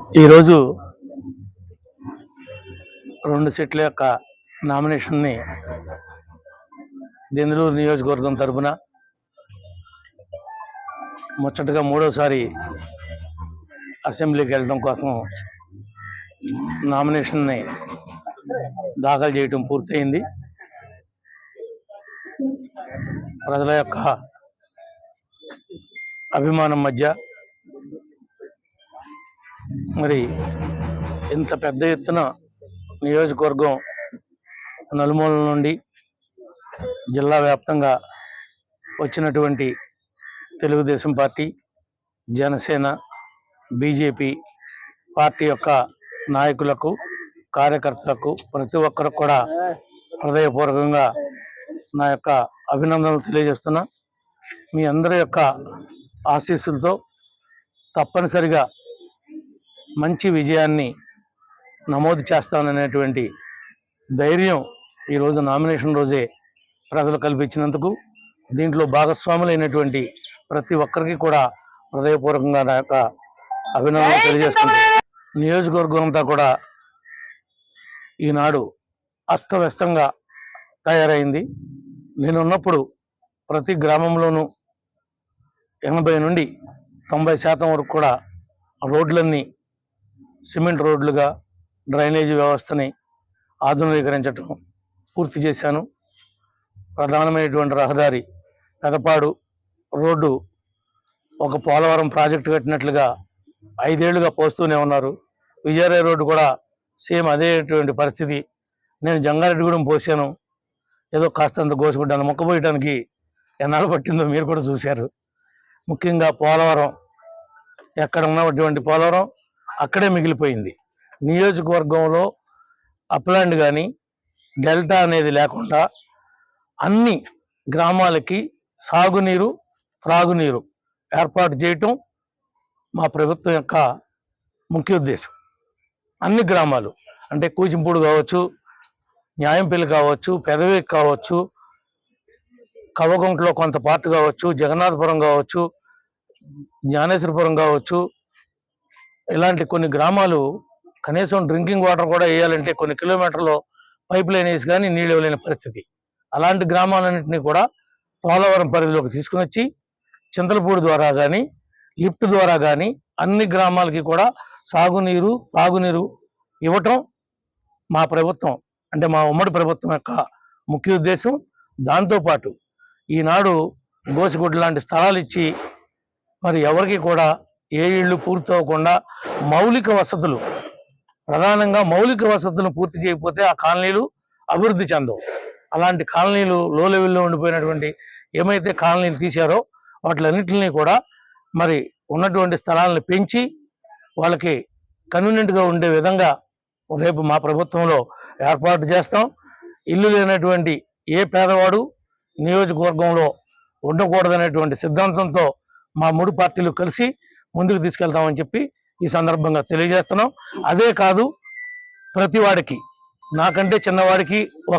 ఈరోజు రెండు సెట్ల యొక్క నామినేషన్ని దెందులూరు నియోజకవర్గం తరపున ముచ్చటగా మూడోసారి అసెంబ్లీకి వెళ్ళడం కోసం నామినేషన్ని దాఖలు చేయటం పూర్తయింది. ప్రజల యొక్క అభిమానం మధ్య మరి ఇంత పెద్ద ఎత్తున నియోజకవర్గం నలుమూల నుండి జిల్లా వ్యాప్తంగా వచ్చినటువంటి Telugu Desam party Janasena BJP party యొక్క నాయకులకు కార్యకర్తలకు ప్రతి ఒక్కరు కూడా హృదయపూర్వకంగా నా యొక్క అభినందనలు తెలియజేస్తున్నా. మీ అందరి యొక్క ఆశీస్సులతో తప్పనిసరిగా మంచి విజయాన్ని నమోదు చేస్తాననేటువంటి ధైర్యం ఈరోజు నామినేషన్ రోజే ప్రజలు కల్పించినందుకు దీంట్లో భాగస్వాములైనటువంటి ప్రతి ఒక్కరికి కూడా హృదయపూర్వకంగా నా యొక్క అభినందనలు తెలియజేసుకుంటాను నియోజకవర్గం అంతా కూడా ఈనాడు అస్తవ్యస్తంగా తయారైంది. నేను ఉన్నప్పుడు ప్రతి గ్రామంలోనూ ఎనభై నుండి తొంభై శాతం వరకు కూడా రోడ్లన్నీ సిమెంట్ రోడ్లుగా డ్రైనేజీ వ్యవస్థని ఆధునీకరించడం పూర్తి చేశాను. ప్రధానమైనటువంటి రహదారి పెదపాడు రోడ్డు ఒక పోలవరం ప్రాజెక్టు కట్టినట్లుగా ఐదేళ్ళుగా పోస్తూనే ఉన్నారు. విజయరాయ రోడ్డు కూడా సేమ్ అదేటువంటి పరిస్థితి. నేను జంగారెడ్డిగూడెం పోసాను ఏదో కాస్తంత గోసుకుంటాను మొక్క పోయడానికి ఎన్నాళ్ళు పట్టిందో మీరు కూడా చూశారు. ముఖ్యంగా పోలవరం. ఎక్కడ ఉన్నటువంటి పోలవరం? అక్కడే మిగిలిపోయింది. నియోజకవర్గంలో అప్లాండ్ కానీ డెల్టా అనేది లేకుండా అన్ని గ్రామాలకి సాగునీరు త్రాగునీరు ఏర్పాటు చేయటం మా ప్రభుత్వం యొక్క ముఖ్య ఉద్దేశం. అన్ని గ్రామాలు అంటే కూచింపూడు కావచ్చు న్యాయంపల్లి కావచ్చు పెదవి కావచ్చు కవగుంటలో కొంత పార్ట్ కావచ్చు జగన్నాథపురం కావచ్చు జ్ఞానేశ్వరపురం కావచ్చు ఇలాంటి కొన్ని గ్రామాలు కనీసం డ్రింకింగ్ వాటర్ కూడా వేయాలంటే కొన్ని కిలోమీటర్లు పైప్ లైన్ వేసి కానీ నీళ్ళు ఇవ్వలేని పరిస్థితి. అలాంటి గ్రామాలన్నింటినీ కూడా పోలవరం పరిధిలోకి తీసుకుని వచ్చి చింతలపూడి ద్వారా కానీ లిఫ్ట్ ద్వారా కానీ అన్ని గ్రామాలకి కూడా సాగునీరు తాగునీరు ఇవ్వటం మా ప్రభుత్వం అంటే మా ఉమ్మడి ప్రభుత్వం యొక్క ముఖ్య ఉద్దేశం. దాంతోపాటు ఈనాడు గోసిగుడ్డ లాంటి స్థలాలు ఇచ్చి మరి ఎవరికి కూడా ఏ ఇళ్ళు పూర్తి అవ్వకుండా మౌలిక వసతులు ప్రధానంగా మౌలిక వసతులను పూర్తి చేయకపోతే ఆ కాలనీలు అభివృద్ధి చెందవు. అలాంటి కాలనీలు లో లెవెల్లో ఉండిపోయినటువంటి ఏమైతే కాలనీలు తీశారో వాటిలన్నింటినీ కూడా మరి ఉన్నటువంటి స్థలాలను పెంచి వాళ్ళకి కన్వీనియంట్గా ఉండే విధంగా రేపు మా ప్రభుత్వంలో ఏర్పాటు చేస్తాం. ఇల్లు లేనటువంటి ఏ పేదవాడు నియోజకవర్గంలో ఉండకూడదనేటువంటి సిద్ధాంతంతో మా మూడు పార్టీలు కలిసి ముందుకు తీసుకెళ్తామని చెప్పి ఈ సందర్భంగా తెలియజేస్తున్నాం. అదే కాదు ప్రతి వాడికి నాకంటే చిన్నవాడికి ఒక